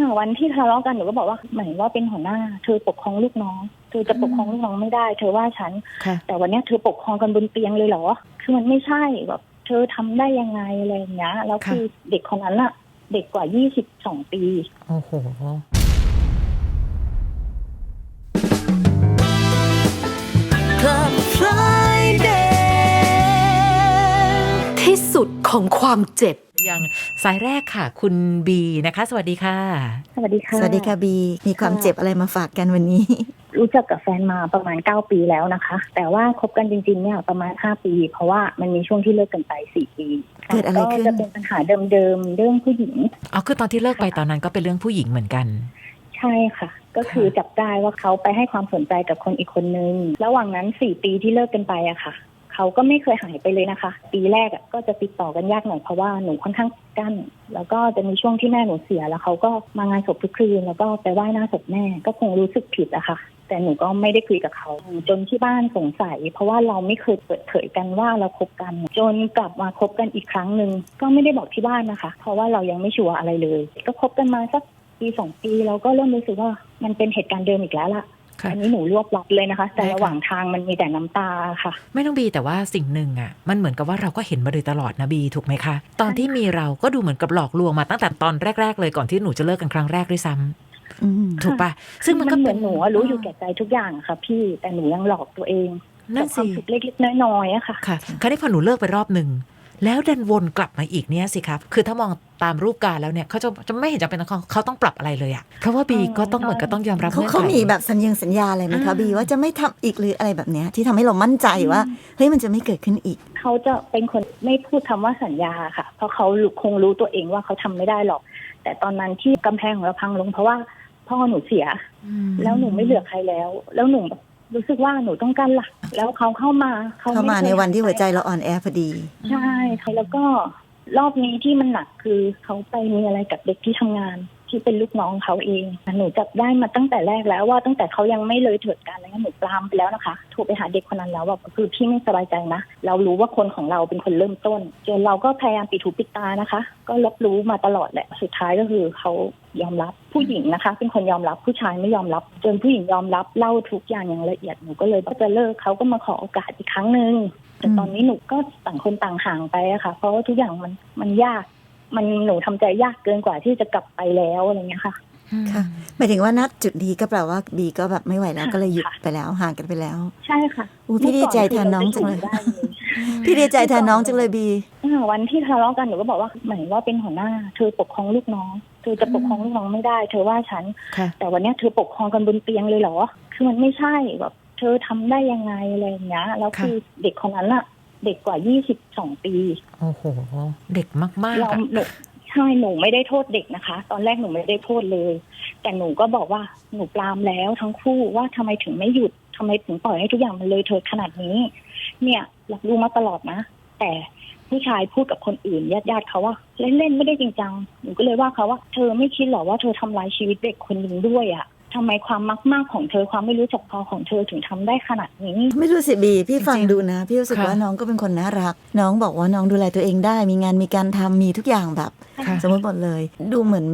อ่าวันที่ทะเลาะกันหนูก็บอกว่าเหมือนว่าเป็นหัวหน้า เธอปกครองลูกน้อง เธอจะปกครองลูกน้องไม่ได้ เธอว่าฉัน ค่ะ แต่วันเนี้ยเธอปกครองกันบนเตียงเลยเหรอ คือมันไม่ใช่แบบเธอทำได้ยังไงอะไรอย่างเงี้ย แล้วค่ะ คือเด็กคนนั้นอะเด็กกว่า 22 ปี โอ้โห ของความเจ็บยังสายแรกค่ะ คุณบีนะคะ สวัสดีค่ะ สวัสดีค่ะ สวัสดีค่ะบี มีความเจ็บอะไรมาฝากกันวันนี้ รู้จักกับแฟนมาประมาณ 9 ปีแล้วนะคะ แต่ว่าคบกันจริงๆเนี่ยประมาณ 5 ปี เพราะว่ามันมีช่วงที่เลิกกันไป 4 ปีเกิดอะไรขึ้นก็จะเป็นปัญหาเดิมๆเรื่องผู้หญิงเอาคือตอนที่เลิกไปตอนนั้นก็เป็นเรื่องผู้หญิงเหมือนกันใช่ค่ะ ก็คือจับได้ว่าเขาไปให้ความสนใจกับคนอีกคนนึง ระหว่างนั้นสี่ปีที่เลิกกันไปอะค่ะ เขาก็ไม่เคยหายไปเลยนะคะ ปีแรกอะก็จะติดต่อกันยากหน่อยเพราะว่าหนูค่อนข้างกั้น แล้วก็จะมีช่วงที่แม่หนูเสียแล้วเขาก็มางานศพทุกคืนแล้วก็ไปไหว้หน้าศพแม่ก็คงรู้สึกผิดอะค่ะ แต่หนูก็ไม่ได้คุยกับเขา จนที่บ้านสงสัย เพราะว่าเราไม่เคยเปิดเผยกันว่าเราคบกัน จนกลับมาคบกันอีกครั้งหนึ่งก็ไม่ได้บอกที่บ้านนะคะ เพราะว่าเรายังไม่ชัวร์อะไรเลย ก็คบกันมาสักปีสองปีเราก็เริ่มรู้สึกว่ามันเป็นเหตุการณ์เดิมอีกแล้วละ่ะ อันนี้หนูรวบลัดเลยนะคะ แต่ได้ค่ะระหว่างทางมันมีแต่น้ำตาค่ะ ไม่ต้องบีแต่ว่าสิ่งหนึ่งอะ มันเหมือนกับว่าเราก็เห็นมาโดยตลอดนะบีถูกไหมคะ ตอนที่มีเราก็ดูเหมือนกับหลอกลวงมาตั้งแต่ตอนแรก ๆ เลยก่อนที่หนูจะเลิกกันครั้งแรกด้วยซ้ำอืมถูกปะซึ่งมันก็เหเป็มือนหนูอะรู้อยู่แก่ใจทุกอย่างอะค่ะ พี่แต่หนูยังหลอกตัวเองนั่กับนควาสิมสุขเล็กๆน้อยๆอะค่ะค่ะคราวนี้พอหนูเลิกไปรอบหนึ่ง แล้วดันวนกลับมาอีกเนี่ยสิครับคือถ้ามองตามรูปการแล้วเนี่ยเขาจะจะไม่เห็นจำเป็นต้องเขาเขาต้องปรับอะไรเลยอะเพราะว่าบีอืมก็ต้องเหมือนก็ต้องยอมรับเขางื่อนไขเขามีแบบสัญญาสัญญาอะไรไหมคะอ่าบีว่าจะไม่ทำอีกหรืออะไรแบบเนี้ยที่ทำให้เรามั่นใจว่าเฮ้ยมันจะไม่เกิดขึ้นอีก เขาจะเป็นคนไม่พูดคำว่าสัญญาค่ะ เพราะเขารู้คงรู้ตัวเองว่าเขาทำไม่ได้หรอก แต่ตอนนั้นที่กำแพงของเราพังลงเพราะว่าพ่อหนูเสียอืมแล้วหนูไม่เหลือใครแล้ว แล้วหนู รู้สึกว่าหนูต้องการหลัก แล้วเขาเข้ามาเขาเข้ามาไคยในวันที่หัวใจหายไปเราอ่อนแอพอดี ใช่ค่ะแล้วก็รอบนี้ที่มันหนักคือเขาไปมีอะไรกับเด็กที่ทำงาน ที่เป็นลูกน้องเขาเองหนูจับได้มาตั้งแต่แรกแล้วว่าตั้งแต่เขายังไม่เลยเถิดการอะไรเงี้ยหนูปรามไปแล้วนะคะโทรไปหาเด็กคนนั้นแล้วว่าคือพี่ไม่สบายใจนะเรารู้ว่าคนของเราเป็นคนเริ่มต้นจนเราก็พยายามปิดหูปิดตานะคะ ก็รับรู้มาตลอดแหละสุดท้ายก็คือเขา ยอมรับผู้หญิงนะคะ เป็นคนยอมรับผู้ชายไม่ยอมรับ จนผู้หญิงยอมรับเล่าทุกอย่างอย่างละเอียดหนูก็เลยว่าจะเลิกเขาก็มาขอโอกาสอีกครั้งหนึ่งแต่ตอนนี้หนูก็ต่างคนต่างห่างไปอะค่ะ เพราะว่าทุกอย่างมันมันยาก มันหนูทำใจยากเกินกว่าที่จะกลับไปแล้วอะไรเงี้ยค่ะค่ะหมายถึงว่านัดจุดนี้ก็แปลว่าบีก็แบบไม่ไหวแล้วค่ะก็เลยหยุดค่ะไปแล้วห่างกันไปแล้ว ใช่ค่ะอู้พี่ดีใจแทนน้องจังเลยมื่ก่คือราจะอยู่ได้เลยพี่ดีใจแทนน้องจังเลยบีอ่าวันที่ทะเลาะกันหนูก็บอกว่าเหมือนว่าเป็นหัวหน้าเธอปกครองลูกน้อง เธอจะปกครองลูกน้องไม่ได้ เธอว่าฉัน ค่ะ แต่วันเนี้ยเธอปกครองกันบนเตียงเลยเหรอ คือมันไม่ใช่แบบเธอทำได้ยังไงอะไรอย่างเงี้ย แล้วคือเด็กคนนั้นอะเด็กกว่า 22 ปี โอ้โห เด็กมาก เราๆอะหนูใช่หนูไม่ได้โทษเด็กนะคะ ตอนแรกหนูไม่ได้โทษเลย แต่หนูก็บอกว่าหนูปรามแล้วทั้งคู่ว่าทำไมถึงไม่หยุดทำไมถึงปล่อยให้ทุกอย่างมันเลยเถิดขนาดนี้ เนี่ยรับรู้มาตลอดนะ แต่ ผู้ชายพูดกับคนอื่นญาติญาติๆเขาว่าเล่นๆไม่ได้จริงจังหนูก็เลยว่าเขาว่าเธอไม่คิดหรอว่าเธอทำลายชีวิตเด็กคนหนึ่งด้วยอะ่ะทำไมความมักมากของเธอความไม่รู้จักพอของเธอถึงทำได้ขนาดนี้ ไม่รู้สิบีพี่ฟังจริงๆดูนะ พี่รู้สึกค่ะว่าน้องก็เป็นคนน่ารัก น้องบอกว่าน้องดูแลตัวเองได้ มีงานมีการทำมีทุกอย่างแบบค่ะสมมติหมดเลย ดูเหมือน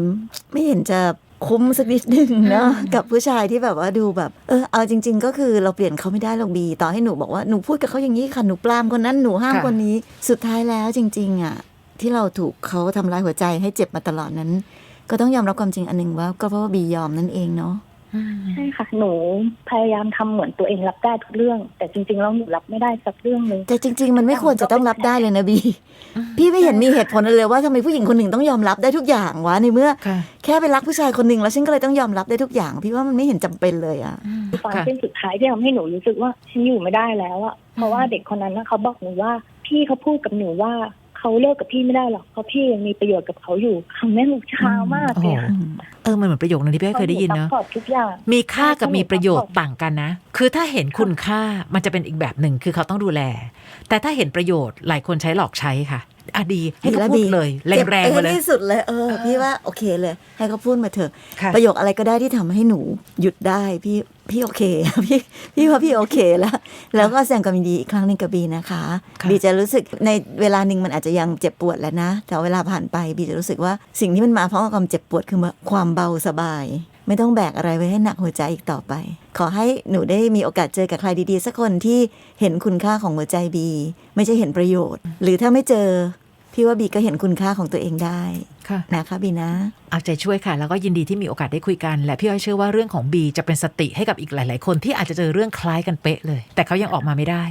ไม่เห็นจะ คุ้มสักนิดนึงเนาะอืมกับผู้ชายที่แบบว่าดูแบบเออเอาจริง ๆ ก็คือเราเปลี่ยนเขาไม่ได้หรอกบี ต่อให้หนูบอกว่าหนูพูดกับเขาอย่างนี้ค่ะหนูปรามคนนั้นหนูห้ามคนนี้ สุดท้ายแล้วจริง ๆ อะ ที่เราถูกเขาทำร้ายหัวใจให้เจ็บมาตลอดนั้น ก็ต้องยอมรับความจริงอันหนึ่งว่าก็เพราะว่าบียอมนั่นเองเนาะอืม ใช่ค่ะหนูพยายามทำเหมือนตัวเองรับได้ทุกเรื่อง แต่จริงๆแล้วหนูรับไม่ได้สักเรื่องหนึ่งแต่จริง ๆ มันไม่ควรจะต้องรับได้เลยนะบีพี่ไม่เห็นมีเหตุผลเลยว่าทำไมผู้หญิงคนหนึ่งต้องยอมรับได้ทุกอย่างวะในเมื่อค่ะแค่ไปรักผู้ชายคนหนึ่งแล้วฉันก็เลยต้องยอมรับได้ทุกอย่าง พี่ว่ามันไม่เห็นจำเป็นเลยอะอืมตอนค่ะเส้นสุดท้ายที่ทำให้หนูรู้สึกว่าฉันอยู่ไม่ได้แล้วอะเพราะว่าเด็กคนนั้นนะเขาบอกหนูว่า พี่เขาพูดกับหนูว่าเขาเลิกกับพี่ไม่ได้หรอกเพราะพี่ยังมีประโยชน์กับเขาอยู่คำนี้หนูชามากเลยค่ะเออ มันเหมือนประโยคนึงที่พี่เคยได้ยินเนอะซัพพอร์ตทุกอย่างมีค่ากับมีประโยชน์ต่างกันนะ คือถ้าเห็นคุณค่ามันจะเป็นอีกแบบหนึ่งคือเขาต้องดูแล แต่ถ้าเห็นประโยชน์หลายคนใช้หลอกใช้ค่ะ อะดี ให้เขาละพูดเลย แรงๆมาเลยจ็บไปให้ที่สุดเลยเออเออ พี่ว่าโอเคเลย ให้เขาพูดมาเถอะค่ะประโยคอะไรก็ได้ที่ทำให้หนูหยุดได้พี่พี่โอเคพี่พี่ว่าพี่โอเคแล้ว แล้วก็แสดงความยินดีอีกครั้งหนึ่งกับบีนะคะค่ะบีจะรู้สึกในเวลาหนึ่งมันอาจจะยังเจ็บปวดแหล้วนะ แต่เวลาผ่านไปบีจะรู้สึกว่าสิ่งที่มันมาพร้อมกับความเจ็บปวดคือความเบาสบาย ไม่ต้องแบกอะไรไว้ให้หนักหัวใจอีกต่อไป ขอให้หนูได้มีโอกาสเจอกับใครดีๆ สักคนที่เห็นคุณค่าของหัวใจบี ไม่ใช่เห็นประโยชน์ หรือถ้าไม่เจอ พี่ว่าบีก็เห็นคุณค่าของตัวเองได้ค่ะนะคะบีนะเอาใจช่วยค่ะ แล้วก็ยินดีที่มีโอกาสได้คุยกัน และพี่อ้อยเชื่อว่าเรื่องของบีจะเป็นสติให้กับอีกหลาย ๆ คนที่อาจจะเจอเรื่องคล้ายกันเป๊ะเลย แต่เขายังออกมาไม่ได้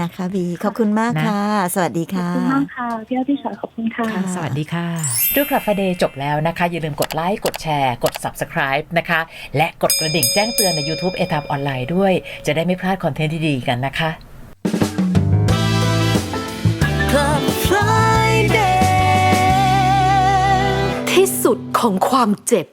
นะคะบีขอบคุณมากนะค่ะ สวัสดีขอบค่ะคุณมากค่ะพี่อ้อยพี่ชอยขอบคุณค่ะค่ะ สวัสดีค่ะดูคลับฟเดย์จบแล้วนะคะ อย่าลืมกดไลค์กดแชร์กด Subscribe นะคะ และกดกระดิ่งแจ้งเตือนใน YouTube เอทับออนไลน์ด้วย จะได้ไม่พลาดคอนเทนต์ที่ดีกันนะคะ ที่สุดของความเจ็บ